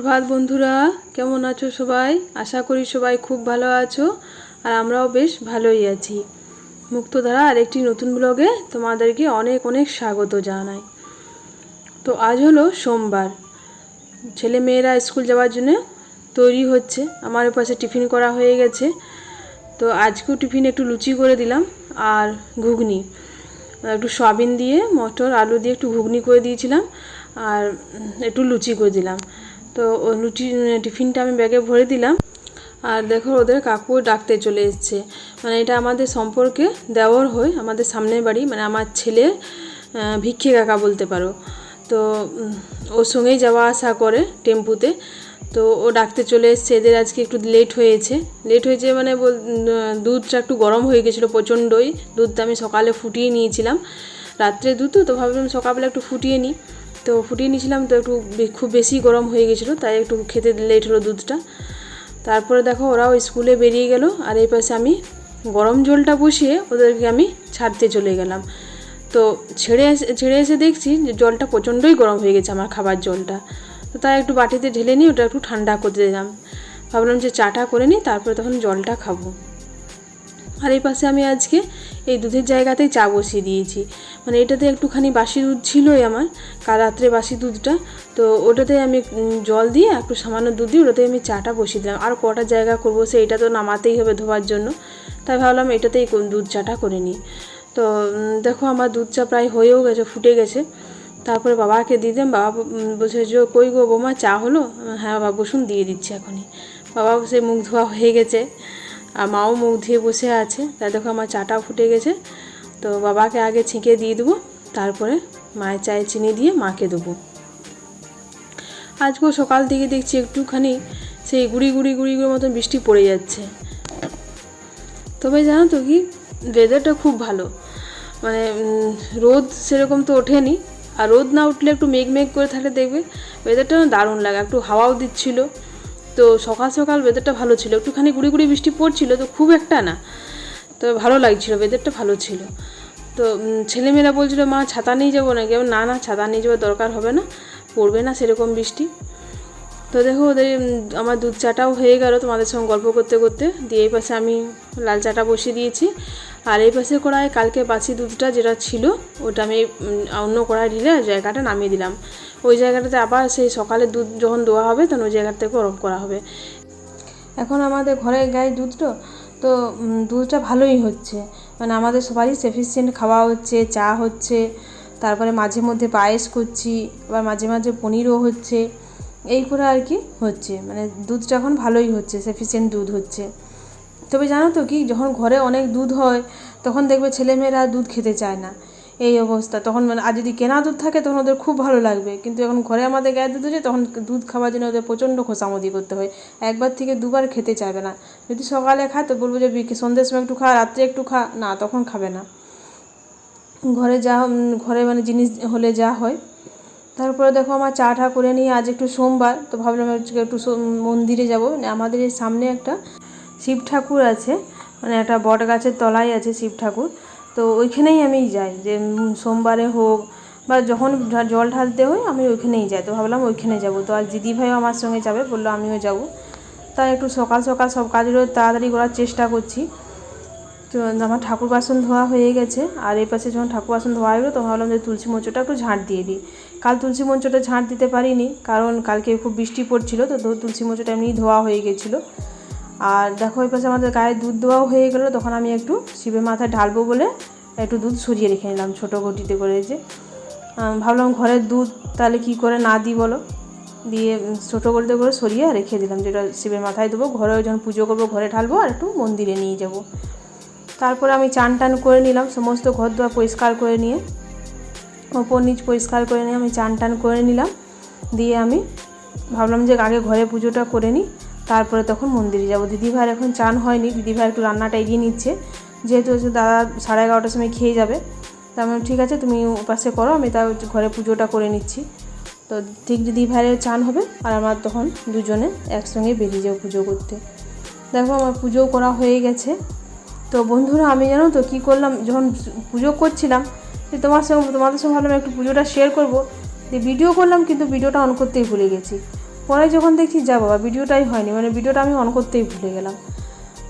সুপ্রভাত বন্ধুরা, কেমন আছো সবাই? আশা করি সবাই খুব ভালো আছো আর আমরাও বেশ ভালোই আছি। মুক্তধারা আরেকটি নতুন ব্লগে তোমাদেরকে অনেক অনেক স্বাগত জানাই। তো আজ হলো সোমবার। ছেলে মেয়েরা স্কুল যাওয়ার জন্য তৈরি হচ্ছে। আমার পাশে টিফিন করা হয়ে গেছে। তো আজকেও টিফিন একটু লুচি করে দিলাম আর ঘুগনি। একটু সয়াবিন দিয়ে, মটর, আলু দিয়ে একটু ঘুগনি করে দিয়েছিলাম আর একটু লুচি করে দিলাম। তো লুচি টিফিনটা আমি ব্যাগে ভরে দিলাম। আর দেখো ওদের কাকু ডাকতে চলে এসছে। মানে এটা আমাদের সম্পর্কে দেওয়ার হয়, আমাদের সামনের বাড়ি মানে আমার ছেলে ভিক্ষে কাকা বলতে পারো। তো ওর সঙ্গেই যাওয়া আসা করে টেম্পুতে। তো ও ডাকতে চলে এসছে, এদের আজকে একটু লেট হয়েছে। লেট হয়েছে মানে দুধটা একটু গরম হয়ে গেছিল প্রচণ্ডই। দুধটা আমি সকালে ফুটিয়ে নিয়েছিলাম। রাত্রে দুধ তো ভাবলাম সকালবেলা একটু ফুটিয়ে নিই। তো ফুটিয়ে নিয়েছিলাম, তো একটু খুব বেশি গরম হয়ে গেছিল, তাই একটু খেতে লেট হলো দুধটা। তারপরে দেখো ওরাও স্কুলে বেরিয়ে গেল, আর এই পাশে আমি গরম জলটা বসিয়ে ওদেরকে আমি ছাড়তে চলে গেলাম। তো ছেড়ে এসে ছেড়ে এসে দেখছি যে জলটা প্রচণ্ডই গরম হয়ে গেছে আমার খাবার জলটা। তো তাই একটু বাটিতে ঢেলে নিই ওটা একটু ঠান্ডা করতে দিলাম। ভাবলাম যে চাটা করে নিই, তারপরে তখন জলটা খাব। আর এই পাশে আমি আজকে এই দুধের জায়গাতেই চা বসিয়ে দিয়েছি। মানে এটাতে একটুখানি বাসি দুধ ছিলই আমার, কাল রাত্রে বাসি দুধটা। তো ওটাতে আমি জল দিয়ে একটু সামান্য দুধ দিয়ে ওটাতে আমি চাটা বসিয়ে দিলাম। আর কটা জায়গা করব সে এটা তো নামাতেই হবে ধোয়ার জন্য। তাই ভাবলাম এটাতেই দুধ চাটা করে নিই। তো দেখো আমার দুধ চা প্রায় হয়েও গেছে, ফুটে গেছে। তারপরে বাবাকে দিয়ে দিলাম। বাবা বলছে যে, কই গো বৌমা, চা হলো? হ্যাঁ বাবা, বসুন, দিয়ে দিচ্ছি এখনই। বাবা সে মুখ ধোয়া হয়ে গেছে। আর মাও মুখ ধুয়ে বসে আছে। তাই দেখো আমার চাটাও ফুটে গেছে। তো বাবাকে আগে ছিঁকে দিয়ে দেবো, তারপরে মায়ের চায়ে চিনি দিয়ে মাকে দেবো। আজকেও সকাল থেকে দেখছি একটুখানি সেই গুড়ি গুড়ি গুড়ি গুড়ির মতন বৃষ্টি পড়ে যাচ্ছে। তবে জানো তো কি ওয়েদারটা খুব ভালো। মানে রোদ সেরকম তো ওঠেনি। আর রোদ না উঠলে একটু মেঘ মেঘ করে থাকলে দেখবে ওয়েদারটা দারুণ লাগে। একটু হাওয়াও দিচ্ছিল। তো সকাল সকাল ওয়েদারটা ভালো ছিল। একটুখানি গুড়ি গুড়ি বৃষ্টি পড়ছিল তো খুব একটা না। তো ভালো লাগছিল ওয়েদারটা ভালো ছিল। তো ছেলেমেয়েরা বলছিল মা ছাতা নিয়ে যাব নাকি? আমি, না না ছাতা নিয়ে যাওয়ার দরকার হবে না পড়বে না সেরকম বৃষ্টি। তো দেখো ওদের আমার দুধ চাটাও হয়ে গেল তোমাদের সঙ্গে গল্প করতে করতে। দিয়ে এই পাশে আমি লাল চাটা বসিয়ে দিয়েছি। আর এই পাশে কড়াই কালকে বাসি দুধটা যেটা ছিল, ওটা আমি অন্য কড়াই ঢেলে জায়গাটা নামিয়ে দিলাম। ওই জায়গাটাতে আবার সেই সকালে দুধ যখন দেওয়া হবে, তখন ওই জায়গাটাতে গরম করা হবে। এখন আমাদের ঘরের গায়ে দুধ তো তো দুধটা ভালোই হচ্ছে। মানে আমাদের সবারই সাফিসিয়েন্ট খাওয়া হচ্ছে, চা হচ্ছে, তারপরে মাঝে মধ্যে পায়েস করছি, আবার মাঝে মাঝে পনিরও হচ্ছে। এই করে আর কি হচ্ছে। মানে দুধটা এখন ভালোই হচ্ছে সাফিসিয়েন্ট দুধ হচ্ছে। তবে জানো তো কি, যখন ঘরে অনেক দুধ হয়, তখন দেখবে ছেলেমেয়েরা দুধ খেতে চায় না। এই অবস্থা। তখন মানে আর যদি কেনা দুধ থাকে, তখন ওদের খুব ভালো লাগবে। কিন্তু এখন ঘরে আমাদের গায়ের দুধ হচ্ছে, তখন দুধ খাওয়ার জন্য ওদের প্রচণ্ড খোসামদি করতে হয়। একবার থেকে দুবার খেতে চাইবে না। যদি সকালে খায়, তো বলব যে সন্ধ্যের সময় একটু খা, রাত্রে একটু খা, না, তখন খাবে না। ঘরে যা ঘরে মানে জিনিস হলে যা হয়। তারপরে দেখো আমার চা টা করে নিয়ে আজ একটু সোমবার, তো ভাবলাম একটু মন্দিরে যাব। মানে আমাদের সামনে একটা শিব ঠাকুর আছে মানে একটা বট গাছের তলায় আছে শিব ঠাকুর। তো ওইখানেই আমি যাই, যে সোমবারে হোক বা যখন জল ঢালতে হয় আমি ওইখানেই যাই। তো ভাবলাম ওইখানে যাব। তো আর দিদিভাইও আমার সঙ্গে যাবে, বলল আমিও যাব। তাই একটু সকাল সকাল সব কাজগুলো তাড়াতাড়ি করার চেষ্টা করছি। তো আমার ঠাকুর বাসন ধোয়া হয়ে গেছে, আর এই পাশে যখন ঠাকুর বাসন ধোয়া গেলো, তখন ভাবলাম যে তুলসী মঞ্চটা একটু ঝাঁট দিয়ে দিই। কাল তুলসী মঞ্চটা ঝাঁট দিতে পারিনি, কারণ কালকে খুব বৃষ্টি পড়ছিল, তো তুলসী মঞ্চটা এমনি ধোয়া হয়ে গেছিল। আর দেখো এই পাশে আমাদের গায়ে দুধ দেওয়াও হয়ে গেলো, তখন আমি একটু শিবের মাথায় ঢালবো বলে একটু দুধ সরিয়ে রেখে নিলাম ছোটো ঘটিতে করে যে। ভাবলাম ঘরের দুধ তাহলে কি করে না দিই বলো? দিয়ে ছোটো গলিতে করে সরিয়ে রেখে দিলাম, যেটা শিবের মাথায় দেবো ঘরে যখন পুজো করব, ঘরে ঢালবো আর একটু মন্দিরে নিয়ে যাব। তারপরে আমি চান টান করে নিলাম, সমস্ত ঘর দোয়া পরিষ্কার করে নিয়ে, ওপর নিচ পরিষ্কার করে নিয়ে আমি চান টান করে নিলাম। দিয়ে আমি ভাবলাম যে আগে ঘরে পুজোটা করে নিই তারপরে তখন মন্দিরে যাব। দিদিভাইয়ের এখন চান হয়নি, দিদিভাই একটু রান্নাটা এগিয়ে নিচ্ছে। যেহেতু হচ্ছে দাদা সাড়ে এগারোটার সময় খেয়ে যাবে, তা আমি ঠিক আছে, তুমি উপাসে করো, আমি তাও ঘরে পুজোটা করে নিচ্ছি। তো ঠিক দিদিভাইয়ের চান হবে, আর আমার তখন দুজনে একসঙ্গে বেরিয়ে যাব পুজো করতে। দেখো, আমার পুজো করা হয়ে গেছে। তো বন্ধুরা, আমি জানো তো কী করলাম, যখন পুজো করছিলাম, যে তোমার সঙ্গে, তোমাদের সঙ্গে ভাবলাম একটু পুজোটা শেয়ার করব। যে ভিডিও করলাম, কিন্তু ভিডিওটা অন করতেই ভুলে গেছি। পরে যখন দেখছি, যা বাবা, ভিডিওটাই হয়নি। মানে ভিডিওটা আমি অন করতেই ভুলে গেলাম।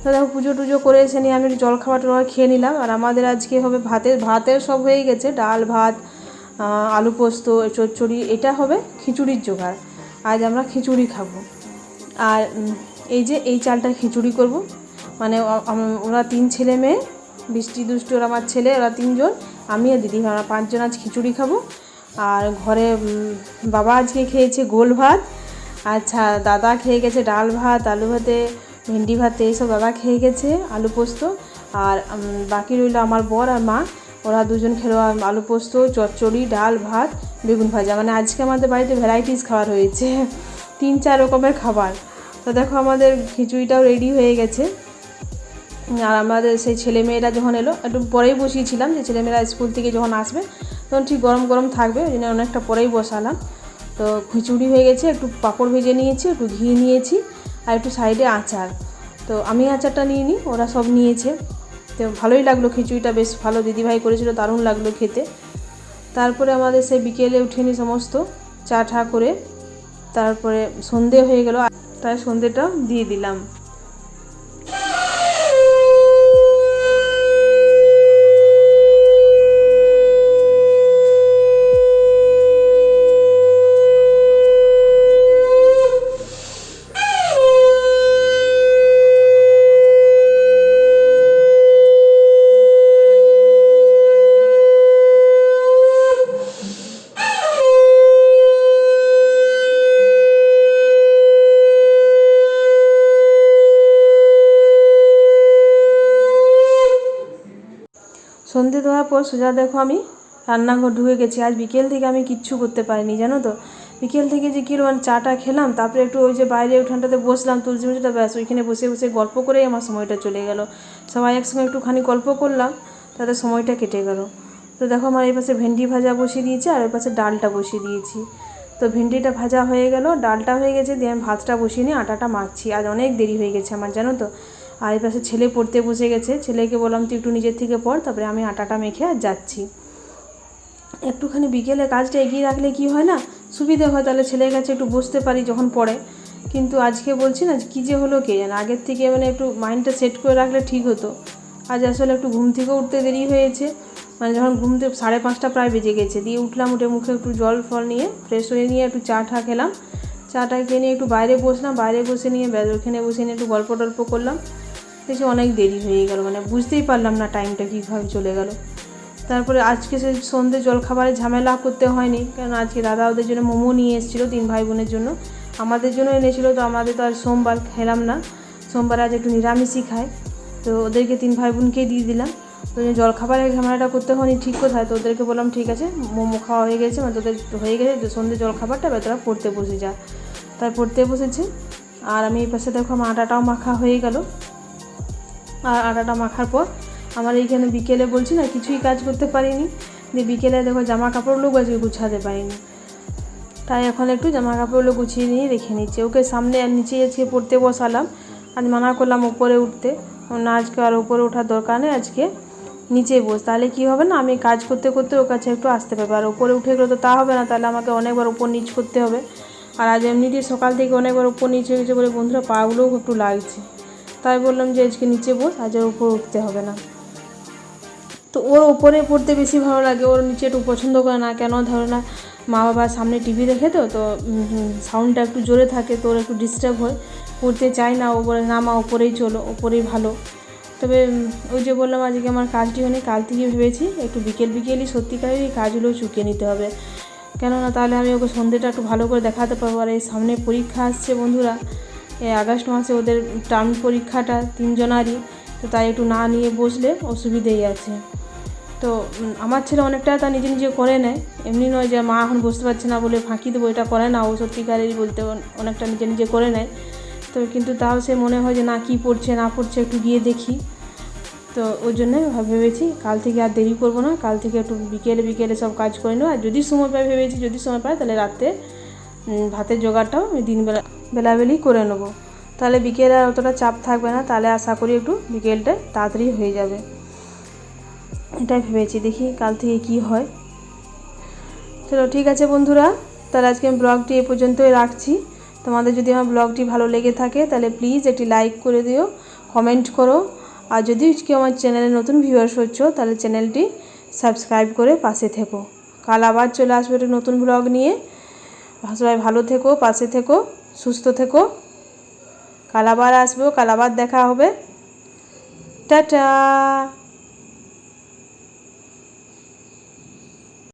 তো দেখো, পুজো টুজো করে এসে নিয়ে আমি জল খাবার টলখাবার খেয়ে নিলাম। আর আমাদের আজকে হবে ভাতের ভাতের সব হয়ে গেছে। ডাল, ভাত আলু পোস্ত, চচ্চড়ি, এটা হবে খিচুড়ির জোগাড়। আজ আমরা খিচুড়ি খাব। আর এই যে এই চালটা খিচুড়ি করব। মানে ওরা তিন ছেলে মেয়ে, বৃষ্টি দুষ্টি ওরা আমার ছেলে, ওরা তিনজন, আমি আর দিদি। আমরা পাঁচজন আজ খিচুড়ি খাব। আর ঘরে বাবা আজকে খেয়েছে গোল ভাত। আচ্ছা দাদা খেয়ে গেছে ডাল ভাত, আলু ভাতে, ভেন্ডি ভাতে এইসব দাদা খেয়ে গেছে, আলু পোস্ত। আর বাকি রইল আমার বর আর মা। ওরা দুজন খেলো আলু পোস্ত, চচ্চড়ি, ডাল, ভাত, বেগুন ভাজা। মানে আজকে আমাদের বাড়িতে ভ্যারাইটিস খাবার হয়েছে। তিন, চার রকমের খাবার। তো দেখো আমাদের খিচুড়িটাও রেডি হয়ে গেছে। আর আমাদের সেই ছেলেমেয়েরা যখন এলো, একটু পরেই বসিয়েছিলাম যে ছেলেমেয়েরা স্কুল থেকে যখন আসবে, তখন ঠিক গরম গরম থাকবে, ওই জন্য অনেকটা পরেই বসালাম। তো খিচুড়ি হয়ে গেছে, একটু পাঁপড় ভেজে নিয়েছি, একটু ঘি নিয়েছি আর একটু সাইডে আচার। তো আমি আচারটা নিয়ে নিই ওরা সব নিয়েছে। তো ভালোই লাগল খিচুড়িটা, বেশ ভালো দিদিভাই করেছিল, দারুণ লাগল খেতে। তারপরে আমাদের সে বিকেলে উঠেনি সমস্ত, চা ঠা করে। তারপরে সন্ধে হয়ে গেল তাই সন্ধেটা দিয়ে দিলাম। সন্ধে দেওয়ার পর সোজা দেখো আমি রান্নাঘর ঢুকে গেছি। আজ বিকেল থেকে আমি কিচ্ছু করতে পারিনি, জানো তো? বিকেল থেকে যে কী মানে চাটা খেলাম, তারপরে একটু ওই যে বাইরে উঠানটাতে বসলাম, তুলসী মুচিটা ব্যাস, ওইখানে বসে বসে গল্প করেই আমার সময়টা চলে গেল। সবাই একসঙ্গে একটুখানি গল্প করলাম, তাতে সময়টা কেটে গেল। তো দেখো আমার এই পাশে ভেন্ডি ভাজা বসিয়ে দিয়েছি, আর ওই পাশে ডালটা বসিয়ে দিয়েছি। তো ভেন্ডিটা ভাজা হয়ে গেল, ডালটা হয়ে গেছে, দিয়ে আমি ভাতটা বসিয়ে নিয়ে আটাটা মাখছি। আজ অনেক দেরি হয়ে গেছে আমার, জানো তো? আর এই পাশে ছেলে পড়তে বসে গেছে। ছেলেকে বললাম, তুই একটু নিজের থেকে পড়, তারপরে আমি আটাটা মেখে আর যাচ্ছি। একটুখানি বিকেলে কাজটা এগিয়ে রাখলে কি হয় না? সুবিধে হয়, তাহলে ছেলের কাছে একটু বসতে পারি যখন পড়ে। কিন্তু আজকে বলছি না, কী যে হলো কে জানে? আগের থেকে মানে একটু মাইন্ডটা সেট করে রাখলে ঠিক হতো। আজ আসলে একটু ঘুম থেকে উঠতে দেরি হয়েছে। মানে যখন ঘুম থেকে সাড়ে পাঁচটা প্রায় বেজে গেছে। দিয়ে উঠলাম, উঠে মুখে একটু জল ফল নিয়ে ফ্রেশ হয়ে নিয়ে একটু চা ঠা খেলাম। চাটা খেয়ে নিয়ে একটু বাইরে বসলাম। বাইরে বসে নিয়ে ওখানে বসে নিয়ে একটু গল্প টল্প করলাম। দেখছি অনেক দেরি হয়ে গেল মানে বুঝতেই পারলাম না টাইমটা কীভাবে চলে গেল। তারপরে আজকে সে সন্ধে জলখাবারে ঝামেলা করতে হয়নি, কারণ আজকে দাদা ওদের জন্য মোমো নিয়ে এসেছিল তিন ভাই বোনের জন্য। আমাদের জন্য এনেছিল, তো আমাদের তো আর সোমবার খেলাম না। সোমবার আজ একটু নিরামিষই খায়, তো ওদেরকে তিন ভাই বোনকেই দিয়ে দিলাম। তো জলখাবারের ঝামেলাটা করতে হয়নি ঠিক কোথায়, তো ওদেরকে বললাম, ঠিক আছে, মোমো খাওয়া হয়ে গেছে মানে তোদের হয়ে গেছে তো সন্ধে জলখাবারটা, এবার তোরা পড়তে বসে যা। তাই পড়তে বসেছে, আর আমি এই পাশে দেখো আটাটাও মাখা হয়ে গেল। আর আটাটা মাখার পর আমার এইখানে বিকেলে বলছি না, কিছুই কাজ করতে পারিনি। দিয়ে বিকেলে দেখো জামা কাপড়গুলো আজকে গুছাতে পারিনি। তাই এখন একটু জামা কাপড়গুলো গুছিয়ে নিয়ে রেখে নিচ্ছে। ওকে সামনে আর নিচে আজকে পড়তে বসালাম। আজ মানা করলাম উপরে উঠতে। না আজকে আর উপরে ওঠার দরকার নেই, আজকে নিচে বস। তাহলে কি হবে না, আমি কাজ করতে করতে ওর কাছে একটু আসতে পারব। আর ওপরে উঠে গেলে তো তা হবে না, তাহলে আমাকে অনেকবার ওপর নিচ করতে হবে। আর আজ এমনিতেই সকাল থেকে অনেকবার উপর নিচে গেছে বলে বন্ধুরা, পাগুলোও একটু লাগছে। তাই বললাম যে আজকে নিচে বস, আজ আর উপর উঠতে হবে না। তো ওর ওপরে পড়তে বেশি ভালো লাগে, ওর নিচে একটু পছন্দ করে না। কেন? ধরো না মা বাবার সামনে টিভি দেখে তো তো সাউন্ডটা একটু জোরে থাকে, তো ওর একটু ডিস্টার্ব হয়। পড়তে চায় না, ও বলে, না মা ওপরেই চলো ওপরেই ভালো। তবে ওই যে বললাম, আজকে আমার কাজটি হয়নি, কাল থেকে ভেবেছি একটু বিকেল বিকেলই সত্যিকারের এই কাজগুলো চুকিয়ে নিতে হবে। কেননা তাহলে আমি ওকে সন্ধ্যেটা একটু ভালো করে দেখাতে পারব, আর এই সামনে পরীক্ষা আসছে বন্ধুরা। আগস্ট মাসে ওদের টার্ম পরীক্ষাটা তিনজনারই, তো তাই একটু না নিয়ে বসলে অসুবিধেই আছে। তো আমার ছেলে অনেকটা তা নিজে নিজে করে নেয়। এমনি নয় যে মা এখন বসতে পারছে না বলে ফাঁকি দেবো, এটা করে না, ও সত্যিকারেরই বলতে অনেকটা নিজে নিজে করে নেয়। তো কিন্তু তাও সে মনে হয় যে না, কী পড়ছে, না পড়ছে একটু গিয়ে দেখি। তো ওই জন্য ভেবেছি কাল থেকে আর দেরি করব না, কাল থেকে একটু বিকেলে বিকেলে সব কাজ করে নেব। আর যদি সময় পাই, ভেবেছি যদি সময় পাই, তাহলে রাতে ভাতের জোগাড়টাও আমি দিনবেলা বেলাবেলি করে নেব। তাহলে বিকেলে আর অতটা চাপ থাকবে না, তাহলে আশা করি একটু বিকেলটা তাড়াতাড়ি হয়ে যাবে। এটাই ভেবেছি, দেখি কাল থেকে কি হয়। চলো, ঠিক আছে বন্ধুরা, তাহলে আজকে আমি ব্লগটি এ পর্যন্তই রাখছি। তোমাদের যদি আমার ব্লগটি ভালো লেগে থাকে, তাহলে প্লিজ একটি লাইক করে দিও, কমেন্ট করো। আর যদি কেউ আমার চ্যানেলে নতুন ভিউয়ার্স হচ্ছ, তাহলে চ্যানেলটি সাবস্ক্রাইব করে পাশে থেকো। কাল আবার চলে আসবে একটা নতুন ব্লগ নিয়ে। সবাই ভালো থেকো, পাশে থেকো। সুস্থ থেকো। কাল আবার আসব কাল আবার দেখা হবে। টাটা!